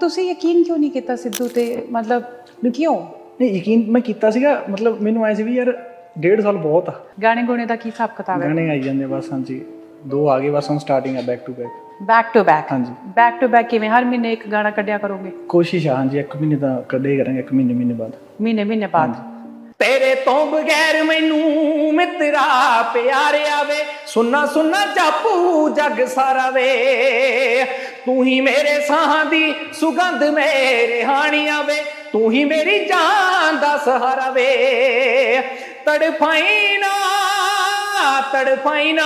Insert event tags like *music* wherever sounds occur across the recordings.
ਤੁਸੀਂ ਯਕੀਨ ਕਿਉਂ ਨਹੀਂ ਕੀਤਾ ਸਿੱਧੂ ਤੇ ਮਤਲਬ ਕਿਉਂ ਨਹੀਂ ਯਕੀਨ ਮੈਂ ਕੀਤਾ ਸੀਗਾ ਮਤਲਬ ਮੈਨੂੰ ਐ ਸੀ ਵੀ ਯਾਰ ਡੇਢ ਸਾਲ ਬਹੁਤ ਆ ਗਾਣੇ ਗੋਣੇ ਦਾ ਕੀ ਹਿਸਾਬ ਕਿਤਾਬ ਹੈ ਗਾਣੇ ਆਈ ਜਾਂਦੇ ਬਸ ਹਾਂਜੀ ਦੋ ਆ ਗਏ ਬਸ ਹੁਣ ਸਟਾਰਟਿੰਗ ਆ back to back back to back ਹਾਂਜੀ ਬੈਕ ਟੂ ਬੈਕ ਕਿਵੇਂ ਹਰ ਮਹੀਨੇ ਇੱਕ ਗਾਣਾ ਕੱਢਿਆ ਕਰੋਗੇ ਕੋਸ਼ਿਸ਼ ਆ ਹਾਂਜੀ ਇੱਕ ਮਹੀਨੇ ਦਾ ਕੱਢੇ ਕਰਾਂਗੇ ਇੱਕ ਮਹੀਨੇ ਮਹੀਨੇ ਬਾਅਦ ਮਹੀਨੇ ਮਹੀਨੇ ਬਾਅਦ ਤੇਰੇ ਤੋਂ ਬਗੈਰ ਮੈਨੂੰ ਮਿੱਤਰਾ ਪਿਆਰ ਆਵੇ ਸੁਨਾ ਸੁਨਾ ਜਾਪੂ ਜਗ ਸਾਰਾ ਵੇ ਤੂੰ ਹੀ ਮੇਰੇ ਸਾਹਾਂ ਦੀ ਸੁਗੰਧ ਮੇਰੇ ਹਾਣੀ ਆਵੇ ਤੂੰ ਹੀ ਮੇਰੀ ਜਾਨ ਦਾ ਸਹਾਰਾ ਵੇ। ਤੜਫਾਈ ਨਾ ਤੜਫਾਈ ਨਾ।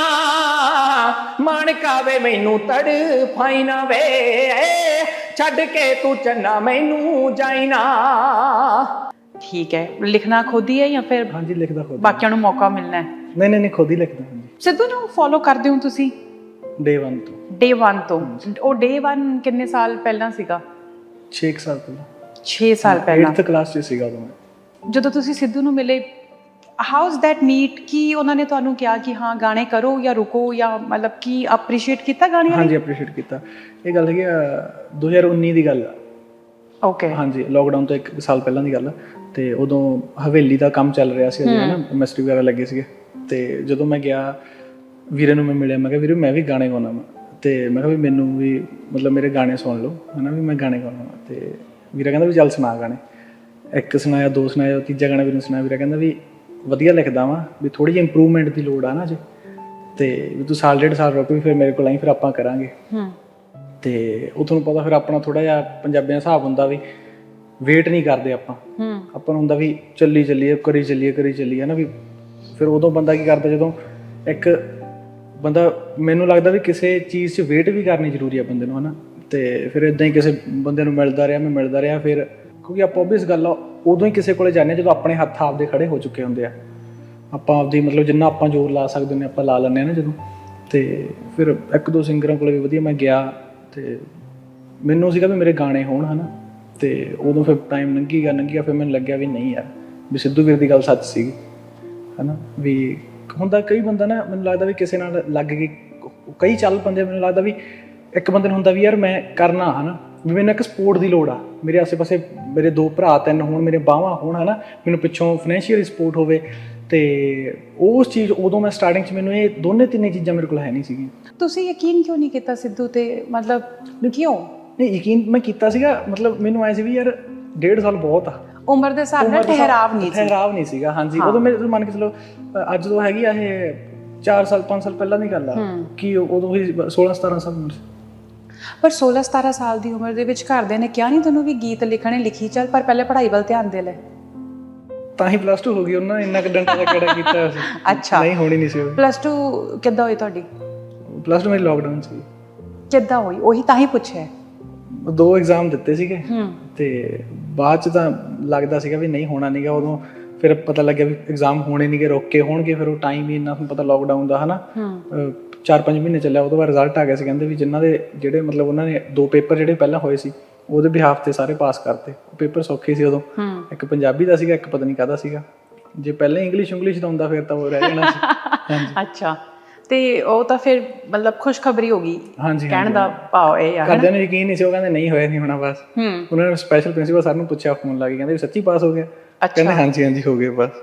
ਮਨ ਕਾਵੇ ਮੈਨੂੰ ਤੜਫਾਈ ਨਾ ਵੇ। ਛੱਡ ਕੇ ਤੂੰ ਚੰਨਾ ਮੈਨੂੰ ਜਾਈ ਨਾ। ਠੀਕ ਹੈ ਲਿਖਣਾ ਖੁਦ ਹੀ ਹੈ ਜਾਂ ਫਿਰ ਹਾਂਜੀ ਲਿਖਦਾ ਖੁਦ ਬਾਕੀਆਂ ਨੂੰ ਮੌਕਾ ਮਿਲਣਾ ਹੈ? ਨਹੀਂ ਨਹੀਂ ਨਹੀਂ ਖੁਦ ਹੀ ਲਿਖਦਾ ਸਿੱਧੂ ਨੂੰ ਫੋਲੋ ਕਰਦੇ ਹੋ ਤੁਸੀਂ? ਡੇ 1 ਤੋਂ। ਡੇ 1 ਤੋਂ। ਉਹ ਡੇ 1 ਕਿੰਨੇ ਸਾਲ ਪਹਿਲਾਂ ਸੀਗਾ? 6 ਸਾਲ ਪਹਿਲਾਂ। 6 ਸਾਲ ਪਹਿਲਾਂ। 8th ਕਲਾਸ 'ਚ ਸੀਗਾ ਉਦੋਂ ਮੈਂ। ਜਦੋਂ ਤੁਸੀਂ ਸਿੱਧੂ ਨੂੰ ਮਿਲੇ ਹਾਊ ਇਜ਼ ਦੈਟ ਮੀਟ ਕੀ ਉਹਨਾਂ ਨੇ ਤੁਹਾਨੂੰ ਕਿਹਾ ਕਿ ਹਾਂ ਗਾਣੇ ਕਰੋ ਜਾਂ ਰੁਕੋ ਜਾਂ ਮਤਲਬ ਕੀ ਅਪਰੀਸ਼ੀਏਟ ਕੀਤਾ ਗਾਣੇ ਹਾਂਜੀ ਅਪਰੀਸ਼ੀਏਟ ਕੀਤਾ। ਇਹ ਗੱਲ ਹੈਗੀ ਆ 2019 ਦੀ ਗੱਲ ਆ। ਓਕੇ ਹਾਂਜੀ ਲੋਕਡਾਊਨ ਤੋਂ ਇੱਕ ਸਾਲ ਪਹਿਲਾਂ ਦੀ ਗੱਲ ਆ। ਤੇ ਉਦੋਂ ਹਵੇਲੀ ਦਾ ਕੰਮ ਚੱਲ ਰਿਹਾ ਸੀ ਅਜੇ ਨਾ ਮਿਸਟਰੀ ਵਗੈਰਾ ਲੱਗੇ ਸੀਗੇ। ਤੇ ਜਦੋਂ ਮੈਂ ਗਿਆ ਵੀਰੇ ਨੂੰ ਮੈਂ ਮਿਲਿਆ ਮੈਂ ਕਿਹਾ ਵੀਰੇ ਮੈਂ ਵੀ ਗਾਣੇ ਗਾਉਣਾ ਵਾ। ਤੇ ਮੈਂ ਕਿਹਾ ਵੀ ਮੈਨੂੰ ਵੀ ਮਤਲਬ ਮੇਰੇ ਗਾਣੇ ਸੁਣ ਲਓ ਹਨਾ ਵੀ ਮੈਂ ਗਾਣੇ ਗਾਉਣਾ ਵਾ। ਤੇ ਵੀਰਾ ਕਹਿੰਦਾ ਵੀ ਚੱਲ ਸੁਣਾ ਗਾਣੇ। ਇੱਕ ਸੁਣਾਇਆ ਦੋ ਸੁਣਾਇਆ ਤੀਜਾ ਗਾਣਾ ਵੀਰੇ ਨੂੰ ਸੁਣਾਇਆ। ਵੀਰਾ ਕਹਿੰਦਾ ਵੀ ਵਧੀਆ ਲਿਖਦਾ ਵਾਂ ਵੀ ਥੋੜੀ ਜਿਹੀ ਇੰਪਰੂਵਮੈਂਟ ਦੀ ਲੋੜ ਆ ਨਾ ਜੇ। ਤੇ ਵੀ ਤੂੰ ਸਾਲ ਡੇਢ ਸਾਲ ਰੁਕ ਵੀ ਫਿਰ ਮੇਰੇ ਕੋਲ ਆਈ ਫਿਰ ਆਪਾਂ ਕਰਾਂਗੇ। ਹੂੰ। ਤੇ ਉਹ ਤੁਹਾਨੂੰ ਪਤਾ ਫਿਰ ਆਪਣਾ ਥੋੜਾ ਜਿਹਾ ਪੰਜਾਬੀਆਂ ਦਾ ਹਿਸਾਬ ਹੁੰਦਾ ਵੀ ਵੇਟ ਨਹੀਂ ਕਰਦੇ ਆਪਾਂ। ਹੂੰ। ਆਪਾਂ ਨੂੰ ਹੁੰਦਾ ਵੀ ਚੱਲੀ ਚੱਲੀਏ ਕਰੀ ਚੱਲੀਏ ਕਰੀ ਚੱਲੀਏ ਨਾ ਵੀ ਫਿਰ ਉਦੋਂ ਬੰਦਾ ਕੀ ਕਰਦਾ ਜਦੋਂ ਇੱਕ ਬੰਦਾ, ਮੈਨੂੰ ਲੱਗਦਾ ਵੀ ਕਿਸੇ ਚੀਜ਼ 'ਚ ਵੇਟ ਵੀ ਕਰਨੀ ਜ਼ਰੂਰੀ ਆ ਬੰਦੇ ਨੂੰ, ਹਨਾ? ਤੇ ਫਿਰ ਇਦਾਂ ਹੀ ਕਿਸੇ ਬੰਦੇ ਨੂੰ ਮਿਲਦਾ ਰਿਹਾ, ਮੈਂ ਮਿਲਦਾ ਰਿਹਾ, ਫਿਰ ਕਿਉਂਕਿ ਆਪਾਂ ਓਬਵੀਅਸ ਗੱਲ ਆ, ਉਦੋਂ ਹੀ ਕਿਸੇ ਕੋਲੇ ਜਾਂਦੇ ਹਾਂ ਜਦੋਂ ਆਪਣੇ ਹੱਥ ਆਪਦੇ ਖੜੇ ਹੋ ਚੁੱਕੇ ਹੁੰਦੇ ਆ। ਆਪਾਂ ਆਪਦੀ ਮਤਲਬ ਜਿੰਨਾ ਆਪਾਂ ਜ਼ੋਰ ਲਾ ਸਕਦੇ ਨੇ, ਆਪਾਂ ਲਾ ਲੈਂਦੇ ਆ ਨਾ ਜਦੋਂ। ਤੇ ਫਿਰ ਇੱਕ ਦੋ ਸਿੰਗਰਾਂ ਕੋਲੇ ਵੀ ਵਧੀਆ ਮੈਂ ਗਿਆ, ਤੇ ਮੈਨੂੰ ਸੀਗਾ ਵੀ ਮੇਰੇ ਗਾਣੇ ਹੋਣ, ਹਨਾ? ਤੇ ਉਦੋਂ ਫਿਰ ਟਾਈਮ ਲੰਘੀ ਗਿਆ ਲੰਘੀ ਗਿਆ, ਫਿਰ ਮੈਨੂੰ ਲੱਗਿਆ ਵੀ ਨਹੀਂ ਯਾਰ, ਵੀ ਸਿੱਧੂ ਵੀਰ ਦੀ ਗੱਲ ਸੱਚ ਸੀਗੀ। ਹਨਾ? ਵੀ ਹੁੰਦਾ ਕਈ ਬੰਦਾ ਨਾ ਮੈਨੂੰ ਲੱਗਦਾ ਵੀ ਕਿਸੇ ਨਾਲ ਲੱਗ ਗਈ ਕਈ ਚੱਲ ਪੰਦੇ ਮੈਨੂੰ ਲੱਗਦਾ ਵੀ ਇੱਕ ਬੰਦੇ ਨੂੰ ਹੁੰਦਾ ਵੀ ਯਾਰ ਮੈਂ ਕਰਨਾ ਹਨਾ? ਵੀ ਮੈਨੂੰ ਇੱਕ ਸਪੋਰਟ ਦੀ ਲੋੜ ਆ। ਮੇਰੇ ਆਸੇ-ਪਾਸੇ ਮੇਰੇ ਦੋ ਭਰਾ ਤਿੰਨ ਹੋਣ ਮੇਰੇ ਬਾਹਾਂ ਹੋਣ ਹਨਾ? ਮੈਨੂੰ ਪਿੱਛੋਂ ਫਾਈਨੈਂਸ਼ੀਅਲ ਸਪੋਰਟ ਹੋਵੇ ਤੇ ਉਸ ਚੀਜ਼ ਉਦੋਂ ਮੈਂ ਸਟਾਰਟਿੰਗ 'ਚ ਮੈਨੂੰ ਇਹ ਦੋਨੇ ਤਿੰਨੇ ਚੀਜ਼ਾਂ ਮੇਰੇ ਕੋਲ ਹੈ ਨਹੀਂ ਸੀਗੀਆਂ। ਤੁਸੀਂ ਯਕੀਨ ਕਿਉਂ ਨਹੀਂ ਕੀਤਾ ਸਿੱਧੂ ਤੇ? ਮਤਲਬ ਕਿਉਂ? ਨਹੀਂ ਯਕੀਨ ਮੈਂ ਕੀਤਾ ਸੀਗਾ ਮਤਲਬ ਮੈਨੂੰ ਐ ਸੀ ਵੀ ਯਾਰ ਡੇਢ ਸਾਲ ਬਹੁਤ ਆ। ਉਮਰ ਦੇ ਹਿਸਾਬ ਨਾਲ ਠਹਿਰਾਵ ਨਹੀਂ ਸੀ। ਠਹਿਰਾਵ ਨਹੀਂ ਸੀਗਾ ਹਾਂਜੀ। ਉਦੋਂ ਮੇਰੇ ਮੰਨ ਕੇ ਚਲੋ ਅੱਜ ਤੋਂ ਹੈਗੀ ਆ ਇਹ 4 ਸਾਲ 5 ਸਾਲ ਪਹਿਲਾਂ ਦੀ ਗੱਲ ਆ। ਕਿ ਉਦੋਂ ਹੀ 16 17 ਸਾਲ ਉਮਰ ਸੀ। ਪਰ 16 17 ਸਾਲ ਦੀ ਉਮਰ ਦੇ ਵਿੱਚ ਘਰਦਿਆਂ ਨੇ ਕਿਹਾ ਨਹੀਂ ਤੈਨੂੰ ਵੀ ਗੀਤ ਲਿਖਣੇ ਲਿਖੀ ਚੱਲ ਪਰ ਪਹਿਲੇ ਪੜ੍ਹਾਈ ਵੱਲ ਧਿਆਨ ਦੇ ਲੈ। ਤਾਂ ਹੀ ਪਲੱਸ 2 ਹੋ ਗਈ ਉਹਨਾਂ ਇੰਨਾ ਕੁ ਡੰਡਾ ਦਾ ਕਿਹੜਾ ਕੀਤਾ ਸੀ। *laughs* ਅੱਛਾ। ਨਹੀਂ ਹੋਣੀ ਨਹੀਂ ਸੀ ਉਹ। ਪਲੱਸ 2 ਕਿੱਦਾਂ ਹੋਈ ਤੁਹਾਡੀ? ਪਲੱਸ 2 ਮੇਰੀ ਲੋਕਡਾਊਨ ਸੀ। ਕਿੱਦਾਂ ਹੋਈ? ਉਹੀ ਤਾਂ ਹੀ ਪੁੱਛਿਆ। ਦੋ ਐਗਜ਼ਾਮ ਦਿੱਤੇ ਸੀਗੇ। ਹੂੰ। ਤੇ ਬਾਅਦ ਚ ਤਾਂ ਲੱਗਦਾ ਸੀਗਾ ਵੀ ਨਹੀਂ ਹੋਣਾ ਨਹੀਂਗਾ ਉਦੋਂ ਫਿਰ ਪਤਾ ਲੱਗਿਆ ਵੀ ਐਗਜ਼ਾਮ ਹੋਣੇ ਨਹੀਂਗੇ ਰੋਕ ਕੇ ਹੋਣਗੇ ਫਿਰ ਉਹ ਟਾਈਮ ਹੀ ਇੰਨਾ ਤੁਹਾਨੂੰ ਪਤਾ ਲੋਕਡਾਊਨ ਦਾ ਹਨਾ? ਹੂੰ। 4-5 ਮਹੀਨੇ ਚੱਲਿਆ ਉਹਦੇ ਬਾਅਦ ਰਿਜ਼ਲਟ ਆ ਗਿਆ ਸੀ ਕਹਿੰਦੇ ਵੀ ਜਿਨ੍ਹਾਂ ਦੇ ਜਿਹੜੇ ਮਤਲਬ ਉਹਨਾਂ ਨੇ ਦੋ ਪੇਪਰ ਜਿਹੜੇ ਪਹਿਲਾਂ ਹੋਏ ਸੀ ਉਹਦੇ ਬਿਹਾਫ ਤੇ ਸਾਰੇ ਪਾਸ ਕਰਤੇ। ਉਹ ਪੇਪਰ ਸੌਖੇ ਸੀ ਉਦੋਂ। ਇੱਕ ਪੰਜਾਬੀ ਦਾ ਸੀਗਾ ਇੱਕ ਪਤਾ ਨਹੀਂ ਕਾਹਦਾ ਸੀਗਾ। ਜੇ ਪਹਿਲਾਂ ਇੰਗਲਿਸ਼ ਇੰਗਲਿਸ਼ ਦਾ ਹੁੰਦਾ ਫਿਰ ਤਾਂ ਉਹ ਰਹਿ ਜਾਣਾ ਸੀ। ਹਾਂਜੀ *laughs* ਅੱਛਾ। ਤੇ ਉਹ ਤਾਂ ਫਿਰ ਮਤਲਬ ਖੁਸ਼ਖਬਰੀ ਹੋ ਗਈ ਹਾਂਜੀ ਕਹਿਣ ਦਾ ਭਾਵ ਇਹ ਆ ਘਰਦਿਆਂ ਨੂੰ ਯਕੀਨ ਨਹੀਂ ਸੀ ਉਹ ਕਹਿੰਦੇ ਨਹੀਂ ਹੋਇਆ ਨਹੀਂ ਹੋਣਾ ਬਸ। ਉਹਨਾਂ ਨੇ ਸਪੈਸ਼ਲ ਪ੍ਰਿੰਸੀਪਲ ਸਰ ਨੂੰ ਪੁੱਛਿਆ ਫੋਨ ਲਾ ਕੇ ਕਹਿੰਦੇ ਸੱਚੀ ਪਾਸ ਹੋ ਗਿਆ। ਕਹਿੰਦੇ ਹਾਂਜੀ ਹਾਂਜੀ ਹੋ ਗਏ ਬਸ।